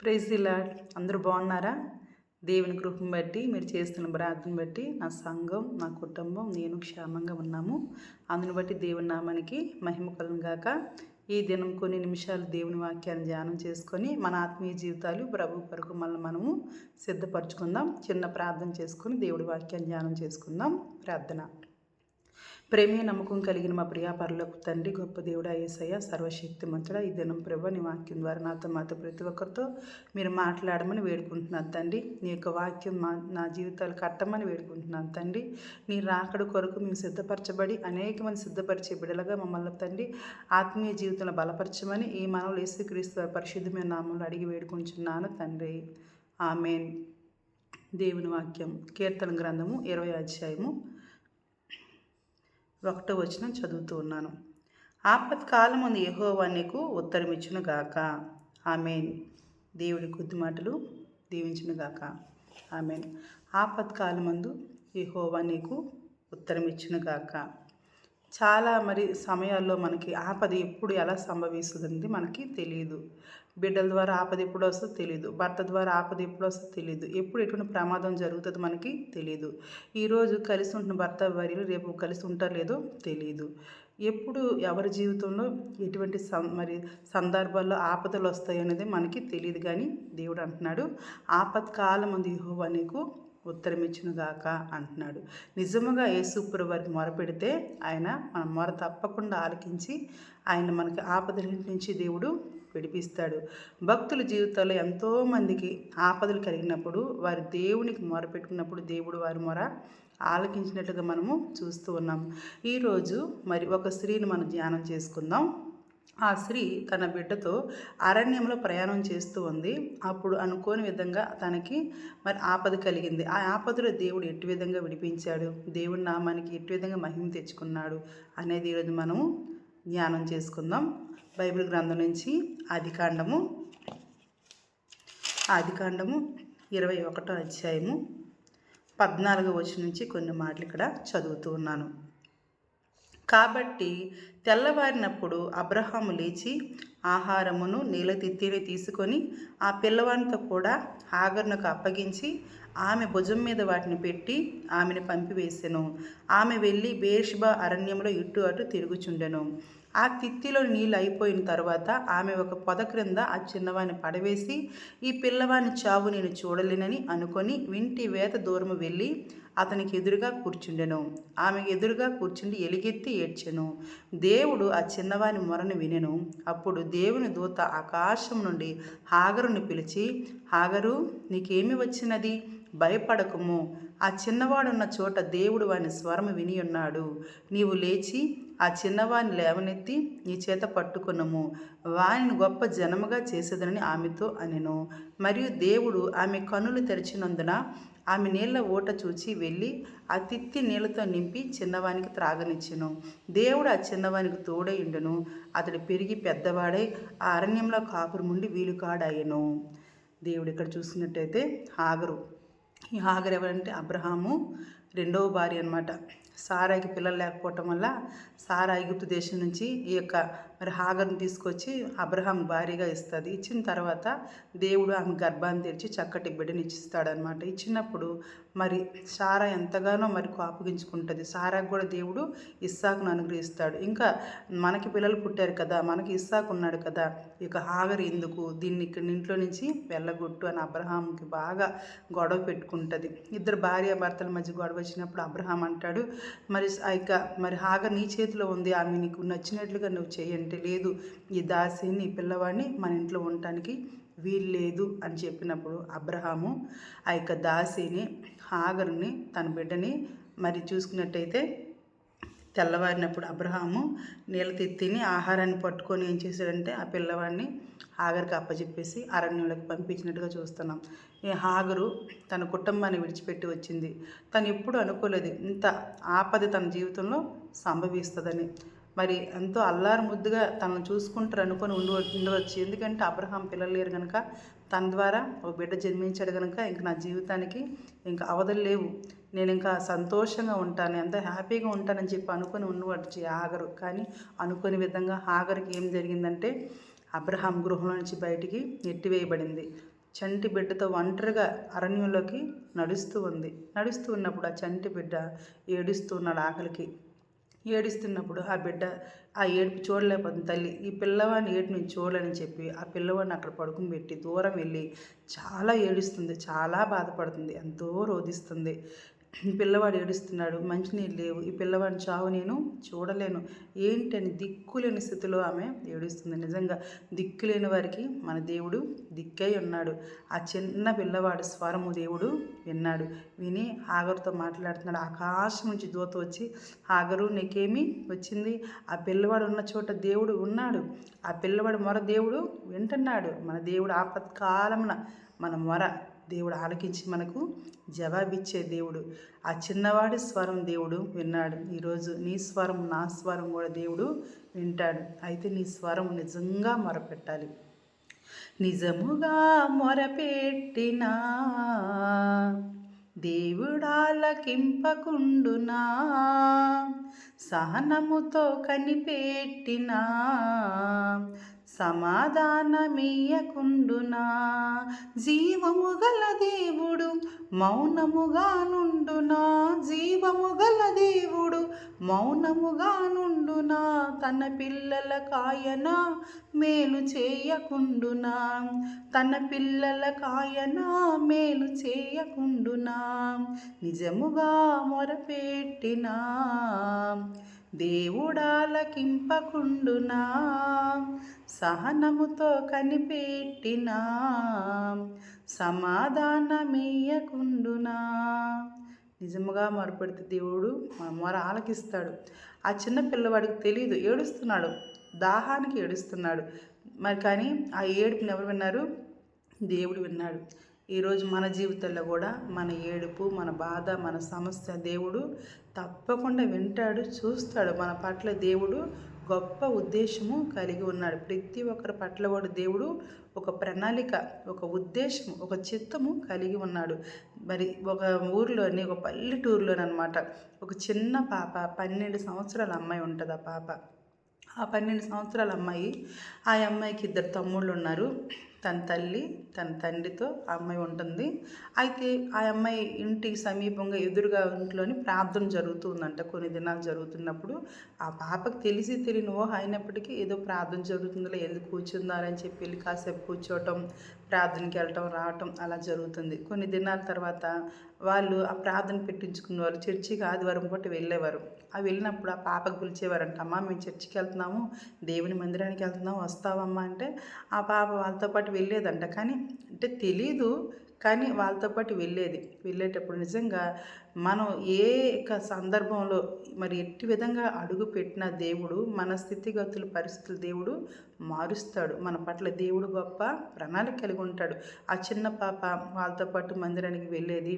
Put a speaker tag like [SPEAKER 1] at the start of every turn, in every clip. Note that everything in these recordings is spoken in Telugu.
[SPEAKER 1] ప్రైజ్ ఇలా అందరూ బాగున్నారా? దేవుని కృపను బట్టి మీరు చేస్తున్న ప్రార్థన బట్టి నా సంఘం నా కుటుంబం నేను క్షేమంగా ఉన్నాము. అందుని బట్టి దేవుని నామానికి మహిమ కలను గాక. ఈ దినం కొన్ని నిమిషాలు దేవుని వాక్యాన్ని ధ్యానం చేసుకొని మన ఆత్మీయ జీవితాలు ప్రభు కొరకు మళ్ళీ మనము సిద్ధపరచుకుందాం. చిన్న ప్రార్థన చేసుకొని దేవుడి వాక్యాన్ని ధ్యానం చేసుకుందాం. ప్రార్థన. ప్రేమే నమ్మకం కలిగిన మా ప్రియా తండ్రి గొప్ప దేవుడు ఏసయ్య సర్వశక్తి మంతుడ ఈ దినం ప్రభు నీ వాక్యం ద్వారా నాతో మాతో ప్రతి ఒక్కరితో మీరు మాట్లాడమని వేడుకుంటున్నాను తండ్రి. నీ యొక్క వాక్యం మా నా జీవితాలు కట్టమని వేడుకుంటున్నాను తండ్రి. నీ రాకడ కొరకు మేము సిద్ధపరచబడి అనేక మంది సిద్ధపరిచే బిడలుగా మమ్మల్ని తండ్రి ఆత్మీయ జీవితంలో బలపరచమని ఈ మనవులు యేసుక్రీస్తు పరిశుద్ధమైన నామంలో అడిగి వేడుకుంటున్నాను తండ్రి. ఆమెన్. దేవుని వాక్యం కీర్తన గ్రంథము ఇరవై అధ్యాయము ఒకటో వచనం చదువుతూ ఉన్నాను. ఆపత్కాలముందు యహోవా నీకు ఉత్తరమిచ్చును గాక ఆమెన్. దేవుడి కొద్ది మాటలు దీవించును గాక ఆమెన్. ఆపత్కాలమందు యహోవా నీకు ఉత్తరమిచ్చును గాక చాలా మరి సమయాల్లో మనకి ఆపద ఎప్పుడు ఎలా సంభవిస్తుందండి మనకి తెలియదు బిడ్డల ద్వారా ఆపద ఎప్పుడు వస్తుందో తెలియదు భర్త ద్వారా ఆపద ఎప్పుడు వస్తుందో తెలియదు ఎప్పుడు ఎటువంటి ప్రమాదం జరుగుతుంది మనకి తెలియదు ఈరోజు కలిసి ఉంటున్న భర్త భార్యలు రేపు కలిసి ఉంటారు లేదో తెలియదు ఎప్పుడు ఎవరి జీవితంలో ఎటువంటి మరి సందర్భాల్లో ఆపదలు వస్తాయి అనేది మనకి తెలియదు కానీ దేవుడు అంటున్నాడు ఆపత్కాలం ఉంది యెహోవా నీకు ఉత్తరం గాక అంటున్నాడు. నిజముగా యేసుప్రు వారికి మొరపెడితే ఆయన మన మొర తప్పకుండా ఆలకించి ఆయన మనకి ఆపదల నుంచి దేవుడు విడిపిస్తాడు. భక్తుల జీవితాల్లో ఎంతోమందికి ఆపదలు కలిగినప్పుడు వారి దేవునికి మొరపెట్టుకున్నప్పుడు దేవుడు వారి మొర ఆలకించినట్లుగా మనము చూస్తూ ఉన్నాం. ఈరోజు మరి ఒక స్త్రీని మనం ధ్యానం చేసుకుందాం. ఆ స్త్రీ తన బిడ్డతో అరణ్యంలో ప్రయాణం చేస్తూ ఉంది. అప్పుడు అనుకోని విధంగా తనకి మరి ఆపద కలిగింది. ఆ ఆపదలో దేవుడు ఎటు విధంగా విడిపించాడు? దేవుడి నామానికి ఎటు విధంగా మహిమ తెచ్చుకున్నాడు? అనేది ఈరోజు మనము ధ్యానం చేసుకుందాం. బైబిల్ గ్రంథం నుంచి ఆదికాండము ఆదికాండము ఇరవై ఒకటో అధ్యాయము పద్నాలుగో వచ్చి నుంచి కొన్ని మాటలు ఇక్కడ చదువుతూ ఉన్నాను. కాబట్టి తెల్లవారినప్పుడు అబ్రహాము లేచి ఆహారమును నీలతిత్తిని తీసుకొని ఆ పిల్లవానితో కూడా హాగర్నకు అప్పగించి ఆమె భుజం మీద వాటిని పెట్టి ఆమెను పంపివేసెను. ఆమె వెళ్ళి బేర్షిబా అరణ్యంలో ఇటు అటు తిరుగుచుండెను. ఆ తిత్తిలో నీళ్ళు అయిపోయిన తర్వాత ఆమె ఒక పొద క్రింద ఆ చిన్నవాని పడవేసి ఈ పిల్లవాని చావు నేను చూడలేనని అనుకొని వింటి వేత దూరము వెళ్ళి అతనికి ఎదురుగా కూర్చుండెను. ఆమె ఎదురుగా కూర్చుండి ఎలిగెత్తి ఏడ్చెను. దేవుడు ఆ చిన్నవాని మొరను వినెను. అప్పుడు దేవుని దూత ఆకాశం నుండి హాగరుని పిలిచి హాగరు నీకేమి వచ్చినది? భయపడకము. ఆ చిన్నవాడున్న చోట దేవుడు వాని స్వరము విని ఉన్నాడు నీవు లేచి ఆ చిన్నవాని లేవనెత్తి నీ చేత పట్టుకున్నము వానిని గొప్ప జనముగా చేసేదనని ఆమెతో అనెను. మరియు దేవుడు ఆమె కన్నులు తెరిచినందున ఆమె నీళ్ళ ఊట చూచి వెళ్ళి ఆ తిత్తి నీళ్ళతో నింపి చిన్నవానికి త్రాగనిచ్చెను. దేవుడు ఆ చిన్నవానికి తోడయుండెను అతడు పెరిగి పెద్దవాడై ఆ అరణ్యంలో కాపురు ముండి వీలుకాడాయను. దేవుడు ఇక్కడ చూసినట్టయితే హాగరు. ఈ హాగర్ ఎవరంటే అబ్రహాము. రెండవ భార్య అనమాట సారాయికి పిల్లలు లేకపోవటం వల్ల సారా ఐగుప్తు దేశం నుంచి ఈ యొక్క మరి హాగర్ని తీసుకొచ్చి అబ్రహాం భారీగా ఇస్తుంది. ఇచ్చిన తర్వాత దేవుడు ఆమె గర్భాన్ని తెరిచి చక్కటి బిడ్డని ఇచ్చిస్తాడనమాట ఇచ్చినప్పుడు మరి సారా ఎంతగానో మరి కోపగించుకుంటుంది. సారాకు కూడా దేవుడు ఇస్సాకును అనుగ్రహిస్తాడు. ఇంకా మనకి పిల్లలు పుట్టారు కదా మనకి ఇస్సాకు ఉన్నాడు కదా ఇక హాగర్ ఎందుకు? దీన్ని ఇక్కడ ఇంట్లో నుంచి వెళ్ళగొట్టు అని అబ్రహాంకి బాగా గొడవ పెట్టుకుంటుంది. ఇద్దరు భార్య భర్తల మధ్య గొడవ వచ్చినప్పుడు అబ్రహాం అంటాడు మరి ఇక మరి హాగర్ నీ చేతిలో ఉంది ఆమె నీకు నచ్చినట్లుగా నువ్వు చేయండి చేయంటే లేదు ఈ దాసిని పిల్లవాడిని మన ఇంట్లో ఉండటానికి వీలు లేదు అని చెప్పినప్పుడు అబ్రహాము ఆ యొక్క దాసిని హాగర్ని తన బిడ్డని మరి చూసుకున్నట్టయితే తెల్లవారినప్పుడు అబ్రహాము నీళ్ళ తిత్తిని ఆహారాన్ని పట్టుకొని ఏం చేశాడంటే ఆ పిల్లవాడిని హాగర్కి అప్పచెప్పేసి అరణ్యంలోకి పంపించినట్టుగా చూస్తున్నాం. ఈ హాగరు తన కుటుంబాన్ని విడిచిపెట్టి వచ్చింది. తను ఎప్పుడు అనుకోలేదు ఇంత ఆపద తన జీవితంలో సంభవిస్తుందని. మరి ఎంతో అల్లారు ముద్దుగా తనను చూసుకుంటారు అనుకొని ఉండి ఉండవచ్చు ఎందుకంటే అబ్రహాం పిల్లలు లేరు కనుక తన ద్వారా ఒక బిడ్డ జన్మించాడు కనుక ఇంక నా జీవితానికి ఇంకా అవధులు లేవు. నేను ఇంకా సంతోషంగా ఉంటాను ఎంత హ్యాపీగా ఉంటానని చెప్పి అనుకొని ఉండవచ్చు ఆగరు. కానీ అనుకోని విధంగా ఆగరికి ఏం జరిగిందంటే అబ్రహాం గృహంలో నుంచి బయటికి నెట్టివేయబడింది చంటి బిడ్డతో ఒంటరిగా అరణ్యంలోకి నడుస్తూ ఉంది. నడుస్తూ ఉన్నప్పుడు ఆ చంటి బిడ్డ ఏడుస్తూ ఉన్నాడు ఆకలికి. ఏడుస్తున్నప్పుడు ఆ బిడ్డ ఆ ఏడుపు చూడలేకపోతుంది తల్లి ఈ పిల్లవాడిని ఏడు నేను చూడలేని చెప్పి ఆ పిల్లవాడిని అక్కడ పడుకుని పెట్టి దూరం వెళ్ళి చాలా ఏడుస్తుంది చాలా బాధపడుతుంది ఎంతో రోధిస్తుంది. పిల్లవాడు ఏడుస్తున్నాడు మంచినీళ్ళు లేవు ఈ పిల్లవాడిని చావు నేను చూడలేను. ఏంటని దిక్కులేని స్థితిలో ఆమె ఏడుస్తుంది. నిజంగా దిక్కులేని వారికి మన దేవుడు దిక్కై ఉన్నాడు. ఆ చిన్న పిల్లవాడు స్వరము దేవుడు విన్నాడు. విని ఆగరుతో మాట్లాడుతున్నాడు. ఆకాశం నుంచి దూత వచ్చి ఆగరు నీకేమి వచ్చింది? ఆ పిల్లవాడు ఉన్న చోట దేవుడు ఉన్నాడు. ఆ పిల్లవాడు మొర దేవుడు వింటున్నాడు. మన దేవుడు ఆపత్కాలమున మన మొర దేవుడు ఆలకించి మనకు జవాబిచ్చే దేవుడు. ఆ చిన్నవాడి స్వరం దేవుడు విన్నాడు. ఈరోజు నీ స్వరం నా స్వరం కూడా దేవుడు వింటాడు. అయితే నీ స్వరం నిజంగా మొరపెట్టాలి. నిజముగా మొరపెట్టినా దేవుడాలకింపకుండునా సహనముతో కనిపెట్టినా సమాధానమియకుండునా జీవము గల దేవుడు మౌనముగా నుండునా జీవము గల దేవుడు మౌనముగా నుండునా తన పిల్లల కాయన మేలు చేయకుండునా? తన పిల్లల కాయన మేలు చేయకుండునా? నిజముగా మొరపెట్టినా? దేవుడాలకింపకుండునా? సహనముతో కనిపెట్టినా? సమాధానమేయకుండునా నిజముగా మొరపెడితే దేవుడు మన మొర ఆలకిస్తాడు. ఆ చిన్న పిల్లవాడికి తెలియదు ఏడుస్తున్నాడు. దాహానికి ఏడుస్తున్నాడు. మరి కానీ ఆ ఏడుపుని ఎవరు విన్నారు? దేవుడు విన్నాడు. ఈరోజు మన జీవితంలో కూడా మన ఏడుపు మన బాధ మన సమస్య దేవుడు తప్పకుండా వింటాడు చూస్తాడు. మన పట్ల దేవుడు గొప్ప ఉద్దేశము కలిగి ఉన్నాడు. ప్రతి ఒక్కరి పట్ల కూడా దేవుడు ఒక ప్రణాళిక ఒక ఉద్దేశం ఒక చిత్తము కలిగి ఉన్నాడు. మరి ఒక ఊర్లోని ఒక పల్లెటూరులోనమాట ఒక చిన్న పాప పన్నెండు సంవత్సరాల అమ్మాయి ఉంటుంది ఆ పాప. ఆ పన్నెండు సంవత్సరాల అమ్మాయి ఆ అమ్మాయికి ఇద్దరు తమ్ముళ్ళు ఉన్నారు. తన తల్లి తన తండ్రితో ఆ అమ్మాయి ఉంటుంది. అయితే ఆ అమ్మాయి ఇంటికి సమీపంగా ఎదురుగా ఇంట్లోని ప్రార్థన జరుగుతుందంట. కొన్ని దినాలు జరుగుతున్నప్పుడు ఆ పాపకు తెలిసి తెలియని ఓహ అయినప్పటికీ ఏదో ప్రార్థన జరుగుతుందిలే ఎందుకు కూర్చుందారని చెప్పి వెళ్ళి కాసేపు కూర్చోవటం ప్రార్థనకి వెళ్ళటం రావటం అలా జరుగుతుంది. కొన్ని దినాల తర్వాత వాళ్ళు ఆ ప్రార్థన పెట్టించుకున్న చర్చికి ఆదివారం పూట వెళ్ళేవారు. ఆ వెళ్ళినప్పుడు ఆ పాపకు పిలిచేవారంట అమ్మ మేము చర్చికి వెళ్తున్నాము దేవుని మందిరానికి వెళ్తున్నాము వస్తావమ్మా అంటే ఆ పాప వాళ్ళతో పాటు వెళ్ళేదంట. కానీ అంటే తెలీదు కానీ వాళ్ళతో పాటు వెళ్ళేది. వెళ్ళేటప్పుడు నిజంగా మనం ఏ సందర్భంలో మరి ఎట్టి విధంగా అడుగు పెట్టిన దేవుడు మన స్థితిగతులు పరిస్థితులు దేవుడు మారుస్తాడు. మన పట్ల దేవుడు గొప్ప ప్రణాళిక కలిగి ఉంటాడు. ఆ చిన్న పాప వాళ్ళతో పాటు మందిరానికి వెళ్ళేది.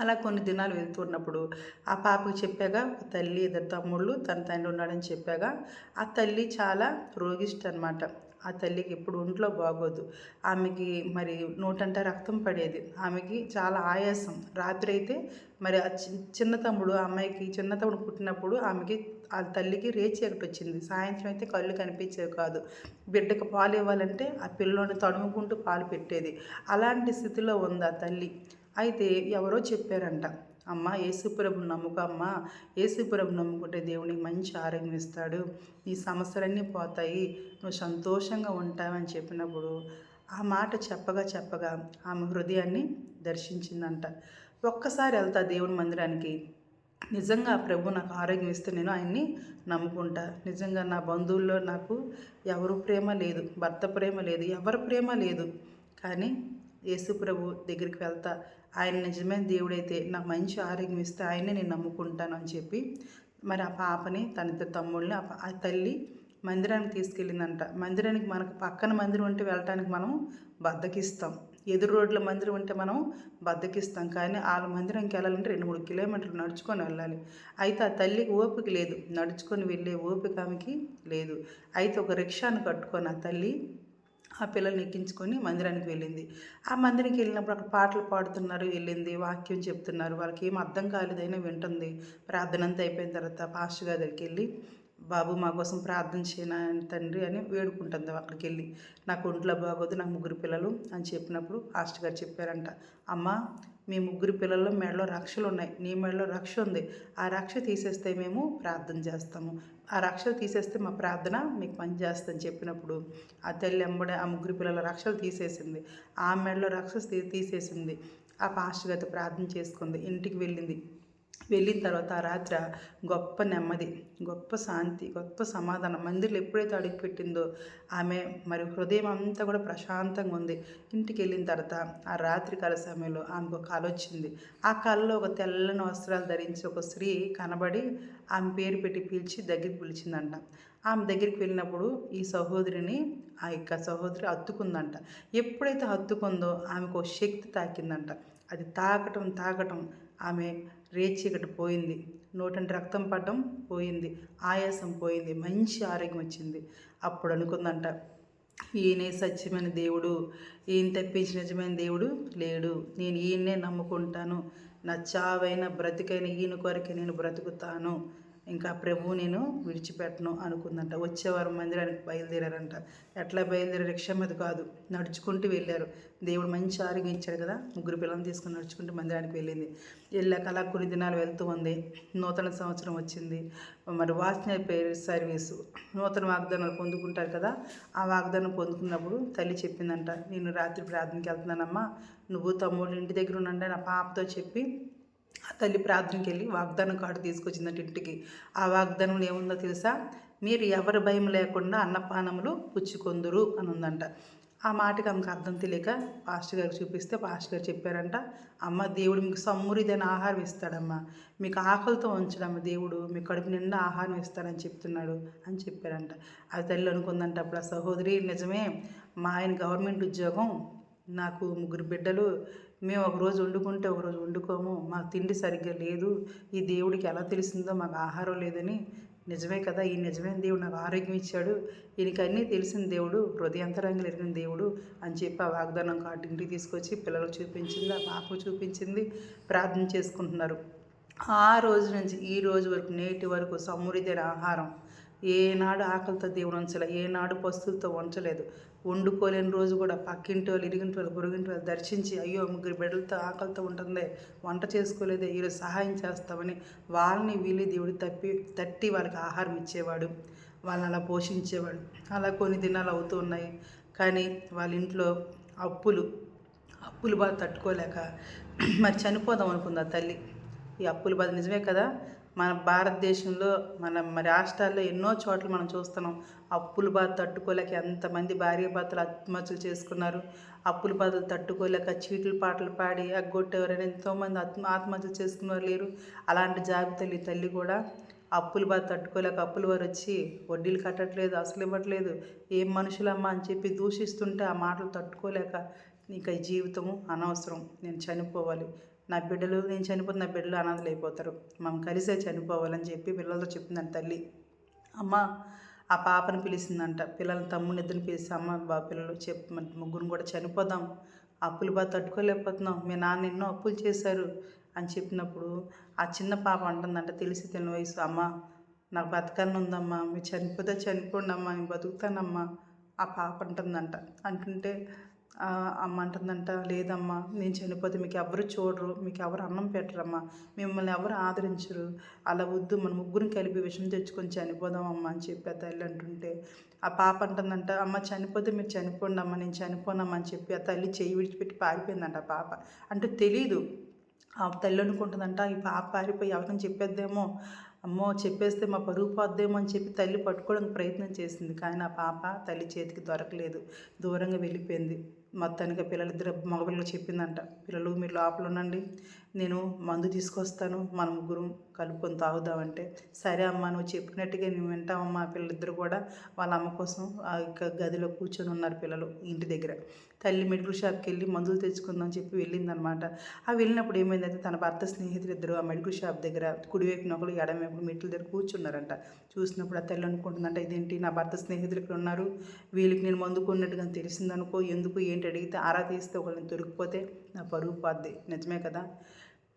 [SPEAKER 1] అలా కొన్ని దినాలు వెళ్తున్నప్పుడు ఆ పాపకు చెప్పాగా తల్లి ఇద్దరు తమ్ముళ్ళు తన తండ్రి ఉన్నాడని చెప్పాగా. ఆ తల్లి చాలా రోగిష్ట అనమాట ఆ తల్లికి ఎప్పుడు ఒంట్లో బాగోదు. ఆమెకి మరి నోటంటే రక్తం పడేది. ఆమెకి చాలా ఆయాసం. రాత్రి అయితే మరి ఆ చిన్న తమ్ముడు అమ్మాయికి చిన్న తమ్ముడు పుట్టినప్పుడు ఆమెకి ఆ తల్లికి రేచేకటి వచ్చింది. సాయంత్రం అయితే కళ్ళు కనిపించేవి కాదు. బిడ్డకు పాలు ఇవ్వాలంటే ఆ పిల్లోని తడుముకుంటూ పాలు పెట్టేది. అలాంటి స్థితిలో ఉంది ఆ తల్లి. అయితే ఎవరో చెప్పారంట. అమ్మ యేసుప్రభు నమ్ముక అమ్మ. యేసుప్రభు నమ్ముకుంటే దేవునికి మంచి ఆరోగ్యం ఇస్తాడు. నీ సమస్యలన్నీ పోతాయి. నువ్వు సంతోషంగా ఉంటావని చెప్పినప్పుడు ఆ మాట చెప్పగా చెప్పగా ఆమె హృదయాన్ని దర్శించిందంట. ఒక్కసారి వెళ్తా దేవుని మందిరానికి. నిజంగా ప్రభు నాకు ఆరోగ్యం ఇస్తే నేను ఆయన్ని నమ్ముకుంటా. నిజంగా నా బంధువుల్లో నాకు ఎవరు ప్రేమ లేదు. భర్త ప్రేమ లేదు. ఎవరి ప్రేమ లేదు. కానీ యేసు ప్రభు దగ్గరికి వెళ్తా. ఆయన నిజమైన దేవుడైతే నాకు మంచి ఆరోగ్యం ఇస్తే ఆయనే నేను నమ్ముకుంటాను అని చెప్పి మరి ఆ పాపని తన ఇద్దరు తమ్ముళ్ళని ఆ తల్లి మందిరానికి తీసుకెళ్ళిందంట. మందిరానికి మనకు పక్కన మందిరం ఉంటే వెళ్ళటానికి మనం బద్దకిస్తాం. ఎదురు రోడ్ల మందిరం ఉంటే మనం బద్దకిస్తాం. కానీ వాళ్ళ మందిరంకి వెళ్ళాలంటే రెండు మూడు కిలోమీటర్లు నడుచుకొని వెళ్ళాలి. అయితే ఆ తల్లికి ఓపిక లేదు. నడుచుకొని వెళ్ళే ఓపిక ఆమెకి లేదు. అయితే ఒక రిక్షాను కట్టుకొని ఆ తల్లి ఆ పిల్లల్ని ఎక్కించుకొని మందిరానికి వెళ్ళింది. ఆ మందిరానికి వెళ్ళినప్పుడు అక్కడ పాటలు పాడుతున్నారు వెళ్ళింది వాక్యం చెప్తున్నారు. వాళ్ళకి ఏం అర్థం కాలేదైనా వింటుంది. ప్రార్థన అంతా అయిపోయిన తర్వాత పాస్టర్ గారి దగ్గరికి వెళ్ళి బాబు మా కోసం ప్రార్థన చేయనా తండ్రి అని వేడుకుంటుంది అక్కడికి వెళ్ళి. నాకు ఒంట్లో బాగోదు నాకు ముగ్గురు పిల్లలు అని చెప్పినప్పుడు పాస్టర్ గారు చెప్పారంట. అమ్మ మీ ముగ్గురు పిల్లల్లో మెడలో రక్షలు ఉన్నాయి. నీ మెడలో రక్ష ఉంది. ఆ రక్ష తీసేస్తే మేము ప్రార్థన చేస్తాము. ఆ రక్షలు తీసేస్తే మా ప్రార్థన మీకు పని చేస్తుందని చెప్పినప్పుడు ఆ తల్లి అమ్మడే ఆ ముగ్గురు పిల్లల రక్షలు తీసేసింది. ఆ మెడలో రక్ష తీసేసింది. ఆ పాస్టర్ గత ప్రార్థన చేసుకుంది. ఇంటికి వెళ్ళింది. వెళ్ళిన తర్వాత ఆ రాత్రి గొప్ప నెమ్మది గొప్ప శాంతి గొప్ప సమాధానం మందిర్లు ఎప్పుడైతే అడుగుపెట్టిందో ఆమె మరి హృదయం అంతా కూడా ప్రశాంతంగా ఉంది. ఇంటికి వెళ్ళిన తర్వాత ఆ రాత్రి కాల సమయంలో ఆమెకు ఒక కళ వచ్చింది. ఆ కళలో ఒక తెల్లని వస్త్రాలు ధరించి ఒక స్త్రీ కనబడి ఆమె పేరు పెట్టి పిలిచి దగ్గరికి పిలిచిందంట. ఆమె దగ్గరికి వెళ్ళినప్పుడు ఈ సహోదరిని ఆ యొక్క సహోదరి హత్తుకుందంట. ఎప్పుడైతే హత్తుకుందో ఆమెకు ఒక శక్తి తాకిందంట. అది తాకటం తాకటం ఆమె రేచీకటి పోయింది. నోటంటే రక్తం పడడం పోయింది. ఆయాసం పోయింది. మంచి ఆరోగ్యం వచ్చింది. అప్పుడు అనుకుందంట ఈయనే సత్యమైన దేవుడు. ఈయన తప్పించి నిజమైన దేవుడు లేడు. నేను ఈయన్నే నమ్ముకుంటాను. నా చావైన బ్రతికైన ఈయన కొరకే నేను బ్రతుకుతాను. ఇంకా ప్రభు నేను విడిచిపెట్టను అనుకుందంట. వచ్చేవారు మందిరానికి బయలుదేరారంట. ఎట్లా బయలుదేరారు? రిక్షా మీద కాదు. నడుచుకుంటూ వెళ్ళారు. దేవుడు మంచి ఆరోగ్యం ఇచ్చాడు కదా. ముగ్గురు పిల్లల్ని తీసుకుని నడుచుకుంటూ మందిరానికి వెళ్ళింది. వెళ్ళాక అలా కొన్ని దినాలు వెళ్తూ ఉంది. నూతన సంవత్సరం వచ్చింది. మరి వాచన పేరు సర్వీసు. నూతన వాగ్దానాలు పొందుకుంటారు కదా. ఆ వాగ్దానం పొందుకున్నప్పుడు తల్లి చెప్పిందంట. నేను రాత్రి ప్రార్థనకి వెళ్తున్నానమ్మా. నువ్వు తమ్ముడు ఇంటి దగ్గర ఉండండి నా పాపతో చెప్పి ఆ తల్లి ప్రార్థనకి వెళ్ళి వాగ్దానం కార్డు తీసుకొచ్చిందంటే ఇంటికి. ఆ వాగ్దానంలో ఏముందో తెలుసా? మీరు ఎవరి భయం లేకుండా అన్నపానములు పుచ్చుకొందురు అని ఉందంట ఆ మాటకి ఆమెకు అర్థం తెలియక పాస్టర్ గారికి చూపిస్తే పాస్టర్ గారు చెప్పారంట అమ్మ దేవుడు మీకు సమ్మురిదైన ఆహారం ఇస్తాడమ్మా. మీకు ఆకలితో ఉంచడమ్మ దేవుడు మీ కడుపు నిండా ఆహారం ఇస్తాడని చెప్తున్నాడు అని చెప్పారంట. ఆ తల్లి అనుకుందంట అప్పుడు ఆ సహోదరి నిజమే మా ఆయన గవర్నమెంట్ ఉద్యోగం నాకు ముగ్గురు బిడ్డలు మేము ఒకరోజు వండుకుంటే ఒకరోజు వండుకోము. మాకు తిండి సరిగ్గా లేదు. ఈ దేవుడికి ఎలా తెలిసిందో మాకు ఆహారం లేదని. నిజమే కదా ఈ నిజమైన దేవుడు నాకు ఆరోగ్యం ఇచ్చాడు. ఈయనకి అన్నీ తెలిసిన దేవుడు హృదయంతరంగా ఎరిగిన దేవుడు అని చెప్పి ఆ వాగ్దానం కార్డు ఇంటికి తీసుకొచ్చి పిల్లలకు చూపించింది ఆ పాపకు చూపించింది ప్రార్థన చేసుకుంటున్నారు. ఆ రోజు నుంచి ఈ రోజు వరకు నేటి వరకు సమృద్ధి ఆహారం. ఏనాడు ఆకలితో దేవుడు ఉంచలే ఏనాడు పస్తులతో ఉంచలేదు. వండుకోలేని రోజు కూడా పక్కింటి వాళ్ళు ఇరిగింటి వాళ్ళు పొరుగింటి వాళ్ళు దర్శించి అయ్యో ముగ్గురు బిడ్డలతో ఆకలితో ఉంటుందే వంట చేసుకోలేదే ఈరోజు సహాయం చేస్తామని వాళ్ళని వీళ్ళు దేవుడు తప్పి తట్టి వాళ్ళకి ఆహారం ఇచ్చేవాడు. వాళ్ళని అలా పోషించేవాడు. అలా కొన్ని దినాలు అవుతూ ఉన్నాయి. కానీ వాళ్ళ ఇంట్లో అప్పులు అప్పులు బాధ తట్టుకోలేక మరి చనిపోదాం అనుకుంది ఆ తల్లి. ఈ అప్పుల బాధ నిజమే కదా? మన భారతదేశంలో మన మరి రాష్ట్రాల్లో ఎన్నో చోట్ల మనం చూస్తున్నాం. అప్పుల బాధ తట్టుకోలేక ఎంతమంది భార్య భర్తలు ఆత్మహత్యలు చేసుకున్నారు. అప్పుల బాధలు తట్టుకోలేక చీట్లు పాటలు పాడి అగ్గొట్టేవారని ఎంతోమంది ఆత్మ ఆత్మహత్యలు చేసుకున్నారు లేరు. అలాంటి జాబితాలు ఈ తల్లి కూడా అప్పుల బాధ తట్టుకోలేక అప్పులు వారు వచ్చి వడ్డీలు కట్టట్లేదు అసలు ఇవ్వట్లేదు. ఏం మనుషులమ్మా అని చెప్పి దూషిస్తుంటే ఆ మాటలు తట్టుకోలేక ఇంకా ఈ జీవితము అనవసరం. నేను చనిపోవాలి. నా బిడ్డలు నేను చనిపోతే నా బిడ్డలు అనాథలు అయిపోతారు మనం కలిసే చనిపోవాలని చెప్పి పిల్లలతో చెప్పిందంట తల్లి. అమ్మ ఆ పాపను పిలిచిందంట. పిల్లల తమ్ముని ఇద్దరిని పిలిచి అమ్మ బా పిల్లలు చెప్పు ముగ్గురు కూడా చనిపోదాం. అప్పులు బాగా తట్టుకోలేకపోతున్నాం. మీ నాన్న ఎన్నో అప్పులు చేశారు అని చెప్పినప్పుడు ఆ చిన్న పాప అంటుందంట తెలిసి తెలియని వయసు. అమ్మ నాకు బతకాలని ఉందమ్మా. మీరు చనిపోతే చనిపోండి అమ్మా నేను బతుకుతానమ్మా. ఆ పాప అంటుందంట. అంటుంటే అమ్మ అంటుందంట లేదమ్మా నేను చనిపోతే మీకు ఎవరు చూడరు మీకు ఎవరు అన్నం పెట్టరమ్మా మిమ్మల్ని ఎవరు ఆదరించరు అలా వద్దు మన ముగ్గురం కలిపి విషం తెచ్చుకొని చనిపోదామమ్మా అని చెప్పి ఆ తల్లి అంటుంటే ఆ పాప అంటుందంట అమ్మ చనిపోతే మీరు చనిపోండి అమ్మ నేను చనిపోనమ్మా అని చెప్పి ఆ తల్లి చెయ్యి విడిచిపెట్టి పారిపోయిందంట ఆ పాప. అంటే తెలీదు. ఆ తల్లి అనుకుంటుందంట ఈ పాప పారిపోయి ఎవరిని చెప్పేద్దేమో అమ్మో చెప్పేస్తే మా పరుగు పోద్దేమో అని చెప్పి తల్లి పట్టుకోవడానికి ప్రయత్నం చేసింది. కానీ ఆ పాప తల్లి చేతికి దొరకలేదు. దూరంగా వెళ్ళిపోయింది. మొత్తానికి పిల్లలిద్దరు మగపిల్లలు చెప్పిందంట. పిల్లలు మీరు లోపల ఉండండి. నేను మందు తీసుకొస్తాను. మన ముగ్గురు కలుపుకొని తాగుదామంటే సరే అమ్మ నువ్వు చెప్పినట్టుగా నేను వింటావమ్మా. పిల్లలిద్దరు కూడా వాళ్ళ అమ్మ కోసం ఆ యొక్క గదిలో కూర్చొని ఉన్నారు పిల్లలు ఇంటి దగ్గర. తల్లి మెడికల్ షాప్కి వెళ్ళి మందులు తెచ్చుకుందాం అని చెప్పి వెళ్ళిందనమాట. ఆ వెళ్ళినప్పుడు ఏమైందంటే తన భర్త స్నేహితులు ఇద్దరు ఆ మెడికల్ షాప్ దగ్గర కుడివైపున ఒకరు ఎడమవైపు మెట్ల దగ్గర కూర్చున్నారంట. చూసినప్పుడు ఆ తల్లి అనుకుంటుందంట ఇదేంటి నా భర్త స్నేహితులు ఇక్కడ ఉన్నారు? వీళ్ళకి నేను మందు కొన్నట్టుగా తెలిసిందనుకో ఎందుకు ఏంటి అడిగితే ఆరా తీస్తే ఒకళ్ళని దొరికిపోతే నా పరుగు పోద్ది. నిజమే కదా?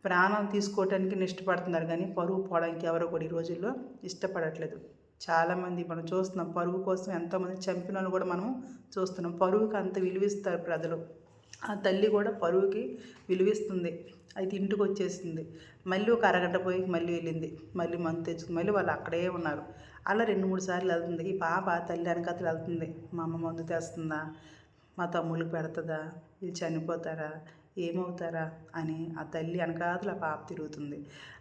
[SPEAKER 1] ప్రాణం తీసుకోవటానికి ఇష్టపడుతున్నారు కానీ పరువు పోవడానికి ఎవరో కూడా ఈ రోజుల్లో ఇష్టపడట్లేదు. చాలామంది మనం చూస్తున్నాం పరువు కోసం ఎంతోమంది చంపిన వాళ్ళు కూడా మనం చూస్తున్నాం. పరువుకి అంత విలువిస్తారు ప్రజలు. ఆ తల్లి కూడా పరువుకి విలువిస్తుంది. అయితే ఇంటికి వచ్చేసింది. మళ్ళీ ఒక అరగంట పోయి మళ్ళీ వెళ్ళింది. మళ్ళీ మందు తెచ్చుకుంది. మళ్ళీ వాళ్ళు అక్కడే ఉన్నారు. అలా రెండు మూడు సార్లు వెళ్తుంది. ఈ పాప తల్లి వెనకతలు వెళ్తుంది. మా అమ్మ మందు తెస్తుందా? మా తమ్ముళ్ళకి పెడుతుందా? వీళ్ళు చనిపోతారా? ఏమవుతారా అని ఆ తల్లి వెనకాతల ఆ పాప తిరుగుతుంది.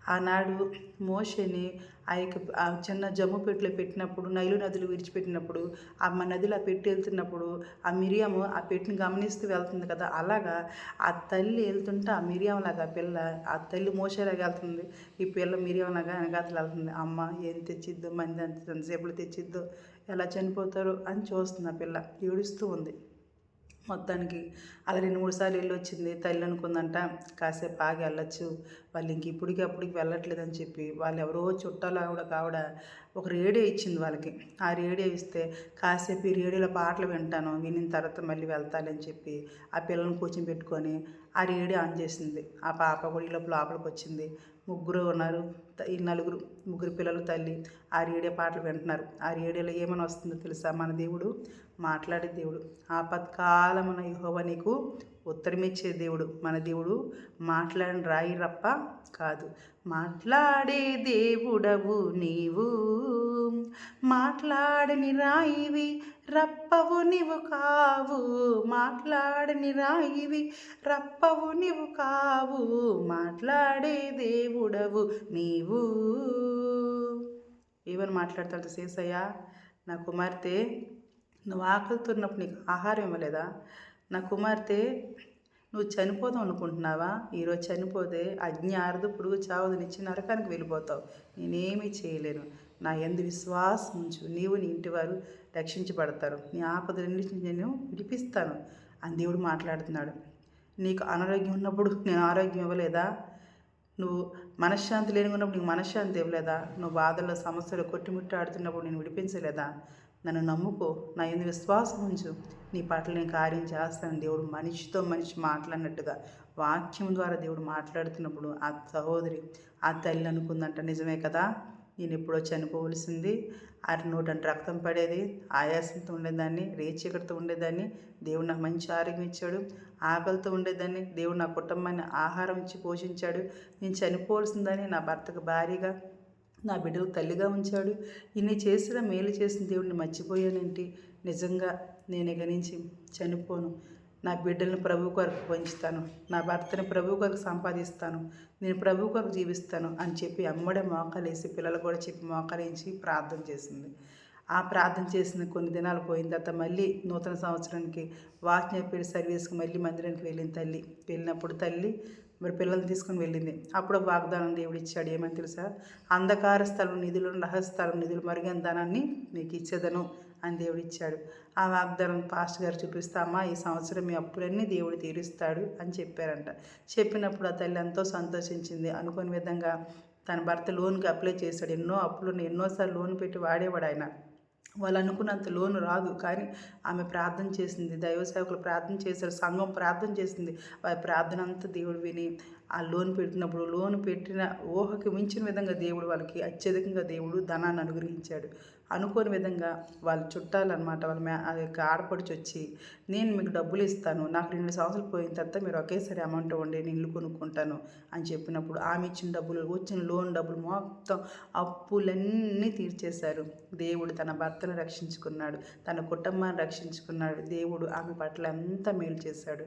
[SPEAKER 1] ఆనాడు మోషని ఆ యొక్క ఆ చిన్న జమ్ము పెట్టిలో పెట్టినప్పుడు నైలు నదులు విడిచిపెట్టినప్పుడు ఆ నదిలో ఆ పెట్టి వెళ్తున్నప్పుడు ఆ మిరియాము ఆ పెట్టిని గమనిస్తూ వెళ్తుంది కదా. అలాగా ఆ తల్లి వెళ్తుంటే ఆ మిరియంలాగా లాగా పిల్ల ఆ తల్లి మోసేలాగా వెళ్తుంది. ఈ పిల్ల మిరియంలాగా వెనకాతలు వెళ్తుంది. అమ్మ ఏం తెచ్చిద్దో మంది అంత ఎంతసేపులు తెచ్చిద్దో ఎలా చనిపోతారో అని చూస్తుంది ఆ పిల్ల. ఏడుస్తూ ఉంది. మొత్తానికి. అలా రెండు మూడు సార్లు వెళ్ళి వచ్చింది. తల్లి అనుకుందంట కాసేపు ఆగి వెళ్ళొచ్చు. వాళ్ళు ఇంక ఇప్పటికి అప్పటికి వెళ్ళట్లేదని చెప్పి. వాళ్ళు ఎవరో చుట్టాలు ఆవిడ కావిడ ఒక రేడియో ఇచ్చింది వాళ్ళకి. ఆ రేడియో ఇస్తే కాసేపు ఈ రేడియోలో పాటలు వింటాను వినిన తర్వాత మళ్ళీ వెళ్తానని చెప్పి ఆ పిల్లల్ని కూర్చొని పెట్టుకొని ఆ రేడియో ఆన్ చేసింది. ఆ పాప కూడా ఈ లోపల లోపలికి వచ్చింది. ముగ్గురు ఉన్నారు ఈ నలుగురు ముగ్గురు పిల్లలు తల్లి ఆ రేడియో పాటలు వింటున్నారు. ఆ రేడియోలో ఏమైనా వస్తుందో తెలుసా? మన దేవుడు మాట్లాడే దేవుడు. ఆపత్కాలమున యుహోవ నీకు ఉత్తరమిచ్చే దేవుడు మన దేవుడు మాట్లాడిన రాయి రప్ప కాదు. మాట్లాడే దేవుడవు నీవు. మాట్లాడని రాయివి రప్పవు నీవు కావు. మాట్లాడని రాయివి రప్పవు నీవు కావు. మాట్లాడే దేవుడవు నీవు. ఏమని మాట్లాడతాడు శేషయ్య నా కుమార్తె నువ్వు ఆకలితో ఉన్నప్పుడు నీకు ఆహారం ఇవ్వలేదా? నా కుమార్తె నువ్వు చనిపోదాం అనుకుంటున్నావా? ఈరోజు చనిపోతే అగ్ని ఆరదు పురుగు చావదు నిచ్చి నరకానికి వెళ్ళిపోతావు. నేనేమీ చేయలేను. నా ఎందు విశ్వాసం ఉంచు. నీవు నీ ఇంటి వారు రక్షించబడతారు. నీ ఆపదలన్నింటిని నేను విడిపిస్తాను అని దేవుడు మాట్లాడుతున్నాడు. నీకు అనారోగ్యం ఉన్నప్పుడు నేను ఆరోగ్యం ఇవ్వలేదా? నువ్వు మనశ్శాంతి లేని ఉన్నప్పుడు నీకు మనశ్శాంతి ఇవ్వలేదా? నువ్వు బాధల్లో సమస్యలు కొట్టుమిట్టాడుతున్నప్పుడు నేను విడిపించలేదా? నన్ను నమ్ముకో నా ఎందు విశ్వాసం ఉంచు. నీ పట్ల నేను కార్యం చేస్తాను దేవుడు మనిషితో మనిషి మాట్లాడినట్టుగా వాక్యం ద్వారా దేవుడు మాట్లాడుతున్నప్పుడు ఆ సహోదరి ఆ తల్లి అనుకుందంట నిజమే కదా? నేను ఎప్పుడో చనిపోవలసింది. అటు నోటంటే రక్తం పడేది. ఆయాసంతో ఉండేదాన్ని రేచీకటితో ఉండేదాన్ని. దేవుడు నాకు మంచి ఆరోగ్యం ఇచ్చాడు. ఆకలితో ఉండేదాన్ని. దేవుడు నా కుటుంబాన్ని ఆహారం ఇచ్చి పోషించాడు. నేను చనిపోవలసిందని నా భర్తకు భారీగా నా బిడ్డకు తల్లిగా ఉంచాడు. ఇన్ని చేసిన మేలు చేసిన దేవుడిని మర్చిపోయానంటే? నిజంగా నేను ఇక నుంచి చనిపోను. నా బిడ్డలను ప్రభు కొరకు పంచుతాను నా భర్తని ప్రభు కొరకు సంపాదిస్తాను. నేను ప్రభు కొరకు జీవిస్తాను అని చెప్పి అమ్మడే మోకాలేసి పిల్లలు కూడా చెప్పి మోకాలేసి ప్రార్థన చేసింది. ఆ ప్రార్థన చేసిన కొన్ని దినాలు పోయిన తర్వాత మళ్ళీ నూతన సంవత్సరానికి వాచ్ చెప్పి సర్వీస్కి మళ్ళీ మందిరానికి వెళ్ళిన తల్లి. వెళ్ళినప్పుడు తల్లి మరి పిల్లల్ని తీసుకుని వెళ్ళింది. అప్పుడు వాగ్దానం దేవుడు ఇచ్చాడు. ఏమని తెలుసా? అంధకార స్థలం నిధులు రహస్థలం నిధులు మరిగిన ధనాన్ని మీకు ఇచ్చేదను అని దేవుడు ఇచ్చాడు. ఆ వాగ్దానం పాస్ట్ గారు చూపిస్తామా ఈ సంవత్సరం మీ అప్పులన్నీ దేవుడు తీరుస్తాడు అని చెప్పారంట. చెప్పినప్పుడు ఆ తల్లి ఎంతో సంతోషించింది. అనుకోని విధంగా తన భర్త లోన్కి అప్లై చేశాడు. ఎన్నో అప్పులు ఎన్నోసార్లు లోన్ పెట్టి వాడేవాడు ఆయన. వాళ్ళు అనుకున్నంత లోన్ రాదు. కానీ ఆమె ప్రార్థన చేసింది. దైవ సేవకులు ప్రార్థన చేశారు. సంఘం ప్రార్థన చేసింది. వారి ప్రార్థన అంతా దేవుడు విని ఆ లోన్ పెట్టినప్పుడు లోన్ పెట్టిన ఊహకి మించిన విధంగా దేవుడు వాళ్ళకి అత్యధికంగా దేవుడు ధనాన్ని అనుగ్రహించాడు. అనుకోని విధంగా వాళ్ళు చుట్టాలన్నమాట వాళ్ళ ఆ యొక్క ఆడపడిచి వచ్చి నేను మీకు డబ్బులు ఇస్తాను నాకు రెండు సంవత్సరాలు పోయిన తర్వాత మీరు ఒకేసారి అమౌంట్ ఇవ్వండి నేను ఇల్లు కొనుక్కుంటాను అని చెప్పినప్పుడు ఆమె ఇచ్చిన డబ్బులు వచ్చిన లోన్ డబ్బులు మొత్తం అప్పులన్నీ తీర్చేశారు. దేవుడు తన భర్తను రక్షించుకున్నాడు తన కుటుంబాన్ని రక్షించుకున్నాడు. దేవుడు ఆమె పట్ల ఎంత మేలు చేశాడు.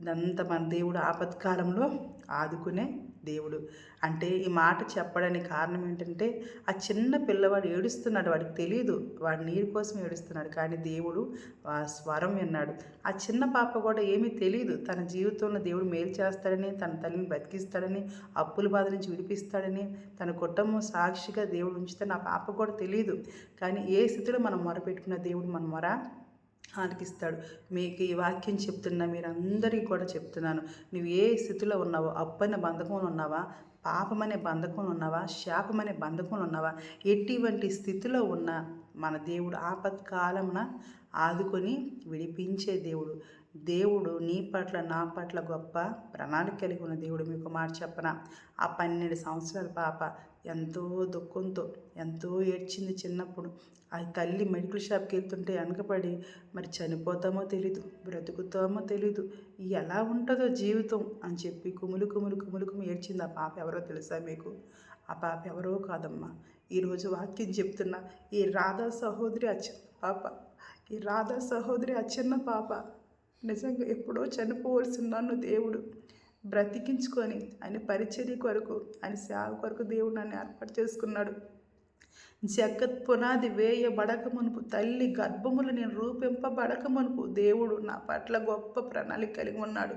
[SPEAKER 1] ఇదంతా మన దేవుడు ఆపత్కాలంలో ఆదుకునే దేవుడు. అంటే ఈ మాట చెప్పడానికి కారణం ఏంటంటే ఆ చిన్న పిల్లవాడు ఏడుస్తున్నాడు వాడికి తెలియదు వాడు నీరు కోసం ఏడుస్తున్నాడు కానీ దేవుడు ఆ స్వరం విన్నాడు. ఆ చిన్న పాప కూడా ఏమీ తెలియదు తన జీవితంలో దేవుడు మేలు చేస్తాడని తన తల్లిని బతికిస్తాడని అప్పుల బాధ నుంచి విడిపిస్తాడని తన కుటుంబం సాక్షిగా దేవుడు ఉంచుతాడని ఆ పాప కూడా తెలియదు కానీ ఏ స్థితిలో మనం మొరపెట్టుకున్న దేవుడు మన మొర? ఆలకిస్తాడు. మీకు ఈ వాక్యం చెప్తున్నా మీరందరికీ కూడా చెప్తున్నాను. నువ్వు ఏ స్థితిలో ఉన్నావో అప్పైన బంధకంలో ఉన్నావా పాపమనే బంధకంలో ఉన్నావా శాపమనే బంధకంలో ఉన్నావా ఎటువంటి స్థితిలో ఉన్న మన దేవుడు ఆపత్కాలమున ఆదుకొని విడిపించే దేవుడు. దేవుడు నీ పట్ల నా పట్ల గొప్ప ప్రణాళిక కలిగి ఉన్న దేవుడు మీకు మాట చెప్పన? ఆ పన్నెండు సంవత్సరాల పాప ఎంతో దుఃఖంతో ఎంతో ఏడ్చింది చిన్నప్పుడు. ఆ తల్లి మెడికల్ షాప్కి వెళ్తుంటే వెనకపడి మరి చనిపోతామో తెలీదు బ్రతుకుతామో తెలీదు ఎలా ఉంటుందో జీవితం అని చెప్పి కుములు కుములు కుములు కుము ఏడ్చింది ఆ పాప ఎవరో తెలుసా మీకు? ఆ పాప ఎవరో కాదమ్మా. ఈరోజు వాక్యం చెప్తున్న ఈ రాధా సహోదరి అచ్చ పాప. ఈ రాధా సహోదరి ఆ చిన్న పాప. నిజంగా ఎప్పుడో చనిపోవలసి నన్ను దేవుడు. బ్రతికించుకొని ఆయన పరిచర్య కొరకు ఆయన సేవ కొరకు దేవుడు నన్ను ఏర్పాటు చేసుకున్నాడు. జగత్ పునాది వేయబడక మునుపు తల్లి గర్భములు నేను రూపింపబడక మునుపు దేవుడు నా పట్ల గొప్ప ప్రణాళిక కలిగి ఉన్నాడు.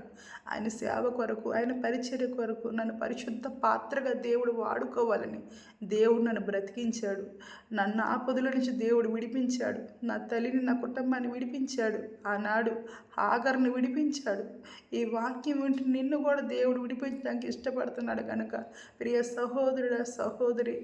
[SPEAKER 1] ఆయన సేవ కొరకు ఆయన పరిచర్య కొరకు నన్ను పరిశుద్ధ పాత్రగా దేవుడు వాడుకోవాలని దేవుడు నన్ను బ్రతికించాడు. నన్ను ఆపదల నుంచి దేవుడు విడిపించాడు. నా తల్లిని నా కుటుంబాన్ని విడిపించాడు. ఆనాడు ఆగర్ను విడిపించాడు. ఈ వాక్యం వింటూ నిన్ను కూడా దేవుడు విడిపించడానికి ఇష్టపడుతున్నాడు కనుక ప్రియ సహోదరుడ సహోదరి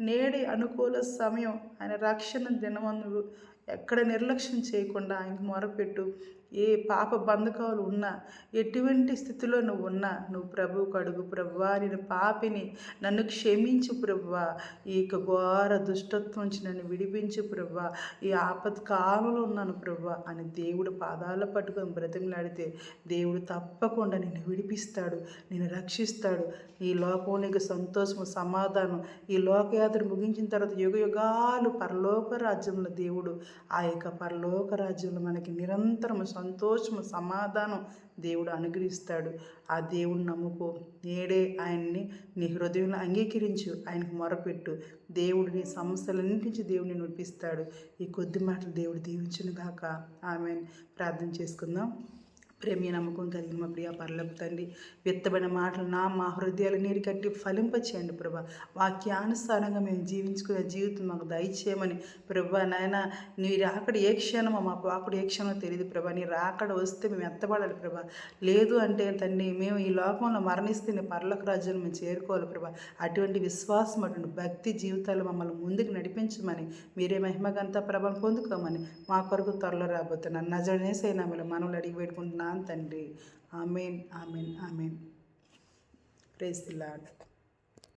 [SPEAKER 1] నేడి అనుకూల సమయం. ఆయన రక్షణ దినమందు ఎక్కడ నిర్లక్ష్యం చేయకుండా ఆయనకు మొరపెట్టు. ఏ పాప బంధకాలు ఉన్నా ఎటువంటి స్థితిలో నువ్వు ఉన్నా నువ్వు ప్రభు కడుగు ప్రభువా నేను పాపిని నన్ను క్షమించు ప్రభువా ఈ యొక్క ఘోర దుష్టత్వం నుంచి నన్ను విడిపించు ప్రభువా ఈ ఆపత్ కాలంలో ఉన్నాను ప్రభువా అని దేవుడు పాదాల పట్టుకొని బ్రతిమలాడితే దేవుడు తప్పకుండా నిన్ను విడిపిస్తాడు నిన్ను రక్షిస్తాడు. ఈ లోకం నీకు సంతోషము సమాధానం. ఈ లోకయాత్ర ముగించిన తర్వాత యుగ యుగాలు పరలోక రాజ్యంలో దేవుడు ఆ యొక్క పరలోక రాజ్యంలో మనకి నిరంతరం సంతోషము సమాధానం దేవుడు అనుగ్రహిస్తాడు. ఆ దేవుడు నమ్ముకో. నేడే ఆయన్ని నీ హృదయంలో అంగీకరించు. ఆయనకు మొరపెట్టు. దేవుడు నీ సమస్యలన్నింటి నుంచి దేవుడిని నడిపిస్తాడు. ఈ కొద్ది మాటలు దేవుడు దీవించును గాక ఆమె ప్రార్థన చేసుకుందాం. ప్రేమి నమ్మకం కలిగిన మా ప్రియ పర్లకు తండ్రి విత్తబడిన మాటలు నా మా హృదయాలు నీరు కట్టి ఫలింపచేయండి ప్రభా. వాక్యానుసారంగా మేము జీవించుకునే జీవితం మాకు దయచేయమని ప్రభా. నాయన నీ రాకడ ఏ క్షణమో మాకు వాకుడు ఏ క్షణమో తెలియదు ప్రభా. నీ రాకడ వస్తే మేము ఎత్తబడాలి ప్రభా. లేదు అంటే తండ్రి మేము ఈ లోకంలో మరణిస్తే నీ పర్లకు రాజ్యాన్ని మేము చేరుకోవాలి ప్రభా. అటువంటి విశ్వాసం అటువంటి భక్తి జీవితాలు మమ్మల్ని ముందుకు నడిపించమని మీరే మహిమగంతా ప్రభను పొందుకోమని మా కొరకు త్వరలో రాబోతున్నాను. నజడనేసైనా మనల్ని అడిగి పెట్టుకుంటున్నాను తండ్రి amen amen amen. Praise the Lord